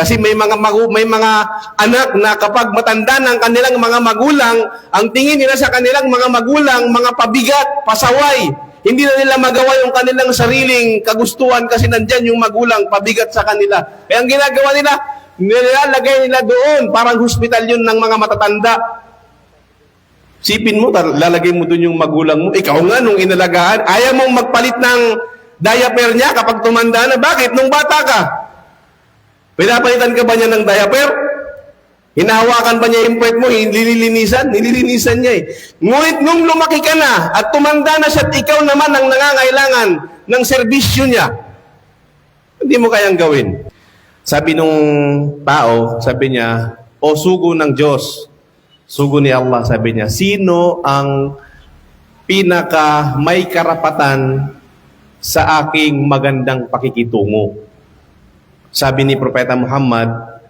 Kasi may mga may mga anak na kapag matanda ng kanilang mga magulang, ang tingin nila sa kanilang mga magulang, mga pabigat, pasaway. Hindi na nila magawa yung kanilang sariling kagustuhan kasi nandyan yung magulang, pabigat sa kanila. Kaya ang ginagawa nila, nilalagay nila doon, parang hospital yun ng mga matatanda. Sipin mo, lalagay mo doon yung magulang mo. Ikaw nga, nung inalagaan, ayaw mong magpalit ng diaper niya kapag tumanda na. Bakit? Nung bata ka. Pinapalitan ka ba niya ng diaper? Hinahawakan ba niya yung puwet mo? Nililinisan? Nililinisan niya eh. Ngunit nung lumaki ka na at tumanda na siya at ikaw naman ang nangangailangan ng serbisyo niya, hindi mo kayang gawin. Sabi nung tao, sabi niya, o sugo ng Diyos, sugo ni Allah, sabi niya, sino ang pinaka may karapatan sa aking magandang pakikitungo? Sabi ni Propeta Muhammad,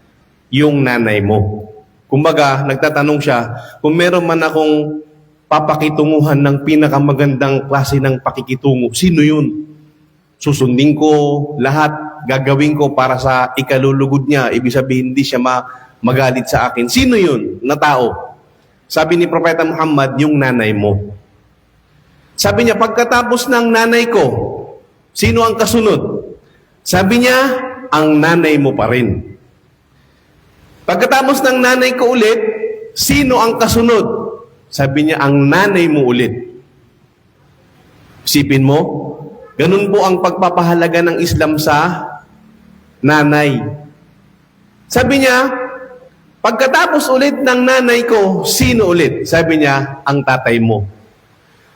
yung nanay mo. Kumbaga, nagtatanong siya, kung meron man akong papakitunguhan ng pinakamagandang klase ng pakikitungo, sino yun? Susundin ko lahat, gagawin ko para sa ikalulugod niya. Ibig sabihin, hindi siya ma- magalit sa akin. Sino yun na tao? Sabi ni Propeta Muhammad, yung nanay mo. Sabi niya, pagkatapos ng nanay ko, sino ang kasunod? Sabi niya, ang nanay mo pa rin. Pagkatapos ng nanay ko ulit, sino ang kasunod? Sabi niya, ang nanay mo ulit. Sipin mo, ganun po ang pagpapahalaga ng Islam sa nanay. Sabi niya, pagkatapos ulit ng nanay ko, sino ulit? Sabi niya, ang tatay mo.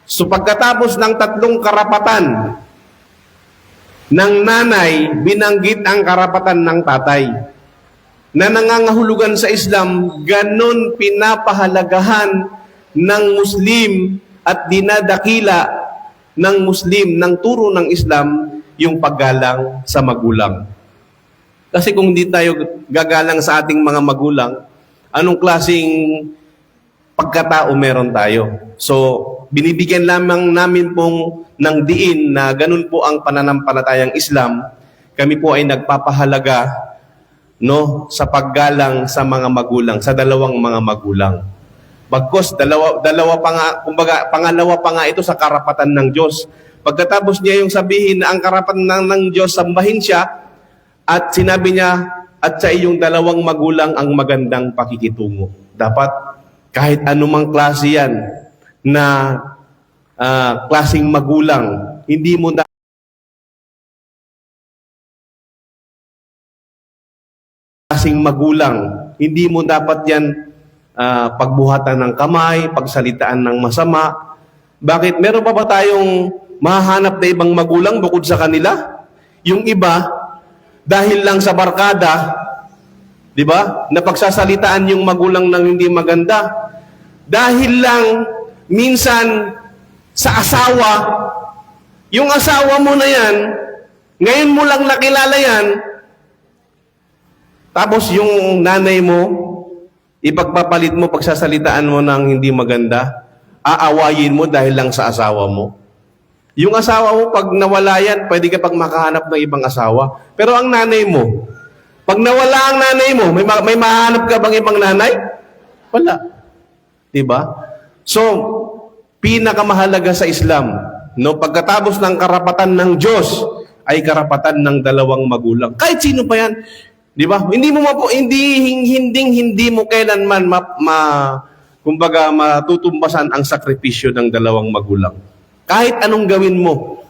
So pagkatapos ng tatlong karapatan ng nanay, binanggit ang karapatan ng tatay. Na nangangahulugan sa Islam, ganon pinapahalagahan ng Muslim at dinadakila ng Muslim, ng turo ng Islam, yung paggalang sa magulang. Kasi kung hindi tayo gagalang sa ating mga magulang, anong klasing pagkatao meron tayo? So, binibigyan lamang namin pong ng diin na ganun po ang pananampalatayang Islam. Kami po ay nagpapahalaga no sa paggalang sa mga magulang, sa dalawang mga magulang. Bagkos dalawa dalawa pa nga kumbaga pangalawa pa nga ito sa karapatan ng Diyos. Pagkatapos niya yung sabihin na ang karapatan ng, ng Diyos sambahin siya at sinabi niya at sa iyong dalawang magulang ang magandang pakikitungo. Dapat kahit anumang klase yan na ah, klaseng magulang, hindi mo na klaseng magulang, hindi mo dapat yan ah, pagbuhatan ng kamay, pagsalitaan ng masama. Bakit? Meron pa ba tayong mahanap na ibang magulang bukod sa kanila? Yung iba, dahil lang sa barkada, di ba? Napagsasalitaan yung magulang ng hindi maganda. Dahil lang minsan sa asawa, yung asawa mo na yan, ngayon mo lang nakilala yan, tapos yung nanay mo, ipagpapalit mo, pagsasalitaan mo ng hindi maganda, aawayin mo dahil lang sa asawa mo. Yung asawa mo, pag nawala yan, pwede ka pag makahanap ng ibang asawa. Pero ang nanay mo, pag nawala ang nanay mo, may, ma- may mahanap ka bang ibang nanay? Wala. Diba? So, pinakamahalaga sa Islam, no, pagkatapos ng karapatan ng Diyos, ay karapatan ng dalawang magulang. Kahit sino pa yan. Di ba? Hindi mo mapo, hindi, hindi, hindi mo kailanman ma, ma, kumbaga, matutumbasan ang sakripisyo ng dalawang magulang. Kahit anong gawin mo.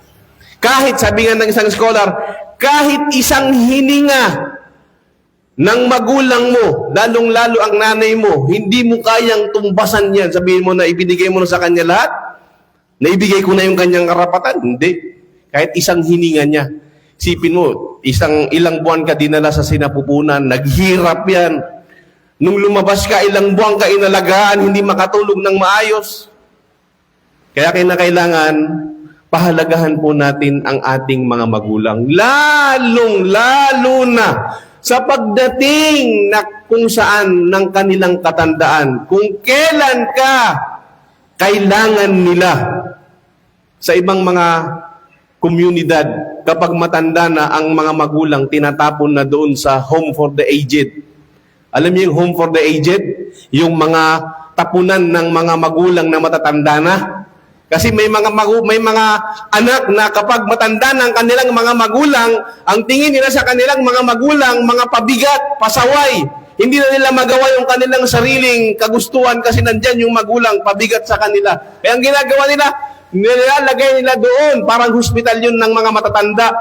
Kahit, sabi nga ng isang scholar, kahit isang hininga ng magulang mo, lalong-lalo ang nanay mo, hindi mo kayang tumbasan yan. Sabihin mo na ibinigay mo na sa kanya lahat, naibigay ko na yung kanyang karapatan. Hindi. Kahit isang hininga niya. Sipin mo, isang ilang buwan ka dinala sa sinapupunan, naghirap yan. Nung lumabas ka, ilang buwan ka inalagaan, hindi makatulog ng maayos. Kaya kinakailangan, pahalagahan po natin ang ating mga magulang. Lalong, lalo na sa pagdating na kung saan ng kanilang katandaan. Kung kailan ka kailangan nila sa ibang mga komunidad kapag matanda na ang mga magulang tinatapon na doon sa home for the aged. Alam niyo yung home for the aged? Yung mga tapunan ng mga magulang na matatanda na. Kasi may mga may mga anak na kapag matanda ang kanilang mga magulang, ang tingin nila sa kanilang mga magulang, mga pabigat, pasaway. Hindi na nila magawa yung kanilang sariling kagustuhan kasi nandyan yung magulang, pabigat sa kanila. Kaya ang ginagawa nila, nilalagay nila doon, parang hospital yun ng mga matatanda.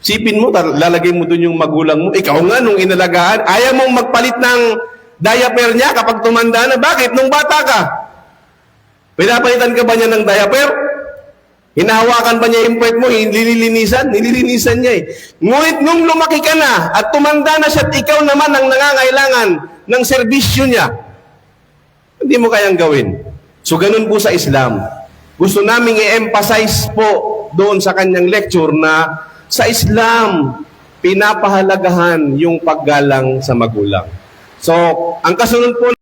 Sipin mo, lalagay mo doon yung magulang mo. Ikaw nga, nung inalagaan, ayaw mong magpalit ng diaper niya kapag tumanda na. Bakit? Nung bata ka. Pinapalitan ka ba niya ng diaper? Hinahawakan ba niya yung puwet mo? Nililinisan? Nililinisan niya eh. Ngunit nung lumaki ka na at tumanda na siya at ikaw naman ang nangangailangan ng serbisyo niya, hindi mo kayang gawin. So ganun po sa Islam. Gusto naming i-emphasize po doon sa kanyang lecture na sa Islam, pinapahalagahan yung paggalang sa magulang. So, ang kasunod po